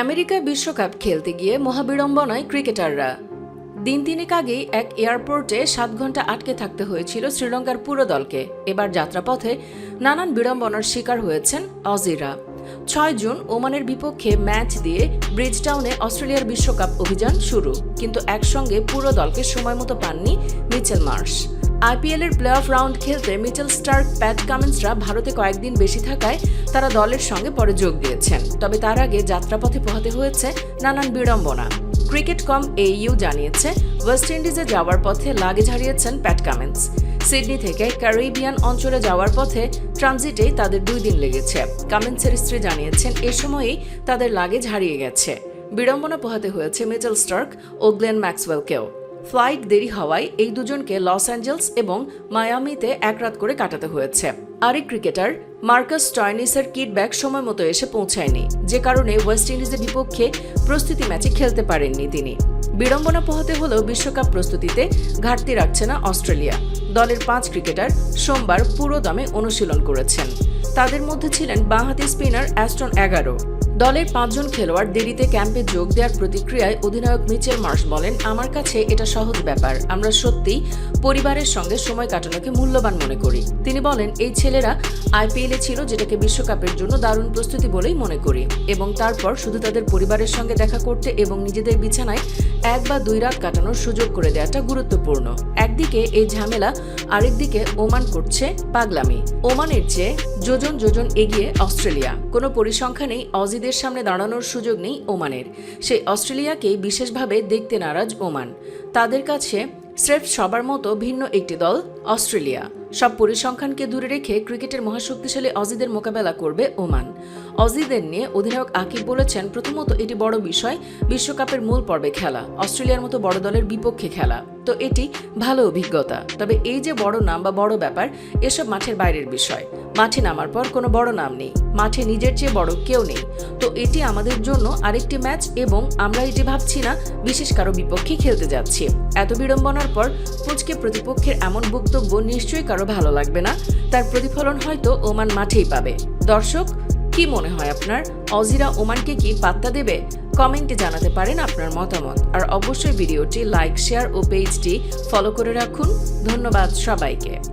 আমেরিকায় বিশ্বকাপ খেলতে গিয়ে মহাবিড়ম্বনায় ক্রিকেটাররা। দিন তিনেক আগেই এক এয়ারপোর্টে সাত ঘণ্টা আটকে থাকতে হয়েছিল শ্রীলঙ্কার পুরো দলকে। এবার যাত্রাপথে নানান বিড়ম্বনার শিকার হয়েছেন অজিরা। ছয় জুন ওমানের বিপক্ষে ম্যাচ দিয়ে ব্রিজটাউনে অস্ট্রেলিয়ার বিশ্বকাপ অভিযান শুরু। কিন্তু একসঙ্গে পুরো দলকে সময় মতো পাননি মিচেল মার্শ। আইপিএল এর প্লে অফ রাউন্ড খেলতে মিচেল স্টার্ক, প্যাট কামিন্সরা ভারতে কয়েকদিন বেশি থাকায় তারা দলের সঙ্গে পরে যোগ দিয়েছেন। তবে তার আগে যাত্রাপথে পোহাতে হয়েছে নানান বিড়ম্বনা। ক্রিকেট কম এইউ জানিয়েছে, ওয়েস্ট ইন্ডিজে যাওয়ার পথে লাগেজ হারিয়েছেন প্যাট কামিন্স। সিডনি থেকে ক্যারিবিয়ান অঞ্চলে যাওয়ার পথে ট্রানজিটেই তাদের দুই দিন লেগেছে। কামিন্সের স্ত্রী জানিয়েছেন, এ সময়েই তাদের লাগেজ হারিয়ে গেছে। বিড়ম্বনা পোহাতে হয়েছে মিচেল স্টার্ক ও গ্লেন ম্যাক্সওয়েলকেও। ফ্লাইট দেরি হওয়ায় এই দুজনকে লস অ্যাঞ্জেলস এবং মায়ামিতে এক রাত করে কাটাতে হয়েছে। আরেক ক্রিকেটার, মার্কাস টয়নিসের কিট ব্যাগ সময় মতো এসে পৌঁছায়নি, যে কারণে ওয়েস্ট ইন্ডিজের বিপক্ষে প্রস্তুতি ম্যাচে খেলতে পারেননি তিনি। বিড়ম্বনা পোহাতে হলেও বিশ্বকাপ প্রস্তুতিতে ঘাটতি রাখছে না অস্ট্রেলিয়া। দলের পাঁচ ক্রিকেটার সোমবার পুরো দমে অনুশীলন করেছেন। তাদের মধ্যে ছিলেন বাঁহাতি স্পিনার অ্যাস্টন এগারো। দলের পাঁচজন খেলোয়াড় দেরিতে ক্যাম্পে যোগ দেওয়ার প্রতিক্রিয়ায় অধিনায়ক মিচেল মার্শ বলেন, আমার কাছে এটা সহজ ব্যাপার। আমরা সত্যিই পরিবারের সঙ্গে সময় কাটানোকে মূল্যবান মনে করি। তিনি বলেন, এই ছেলেরা আইপিএলে ছিল যেটাকে বিশ্বকাপের জন্য দারুণ প্রস্তুতি বলেই মনে করি এবং তারপর শুধু তাদের পরিবারের সঙ্গে দেখা করতে এবং নিজেদের বিছানায় এক বা দুই রাত কাটানোর সুযোগ করে দেওয়াটা গুরুত্বপূর্ণ। একদিকে এই ঝামেলা, আরেকদিকে ওমান করছে পাগলামি। ওমানের চেয়ে যোজন যোজন এগিয়ে অস্ট্রেলিয়া। কোনো পরিসংখ্যানেই অজিদের সামনে দাঁড়ানোর সুযোগ নেই ওমানের। সেই অস্ট্রেলিয়াকেই বিশেষভাবে দেখতে নারাজ ওমান। তাদের কাছে স্রেফ সবার মতো ভিন্ন একটি দল অস্ট্রেলিয়া। সব পরিসংখ্যানকে দূরে রেখে ক্রিকেটের মহাশক্তিশালী অজিদের মোকাবেলা করবে ওমান। অজিদের নিয়ে অধিনায়ক আকিব বলেছেন, প্রথমত এটি বড় বিষয়, বিশ্বকাপের মূল পর্বে খেলা, অস্ট্রেলিয়ার মতো বড় দলের বিপক্ষে খেলা। তো এটি ভালো অভিজ্ঞতা। তবে এই যে বড় নাম বা বড় ব্যাপার, এসব মাঠের বাইরের বিষয়। মাঠে নামার পর কোনো বড় নাম নেই। মাঠে নিজের চেয়ে বড় কেউ নেই। তো এটি আমাদের জন্য আরেকটি ম্যাচ এবং আমরা এটি ভাবছি না, বিশেষ কারও বিপক্ষে খেলতে যাচ্ছি। এত বিড়ম্বনার পর কোচকে প্রতিপক্ষের এমন বক্তব্য নিশ্চয়ই কারও ভালো লাগবে না। তার প্রতিফলন হয়তো ওমান মাঠেই পাবে। দর্শক, কি মনে হয় আপনার? অজিরা ওমানকে কি পাত্তা দেবে? কমেন্টে জানাতে পারেন আপনার মতামত। আর অবশ্যই ভিডিওটি লাইক, শেয়ার ও পেজটি ফলো করে রাখুন। ধন্যবাদ সবাইকে।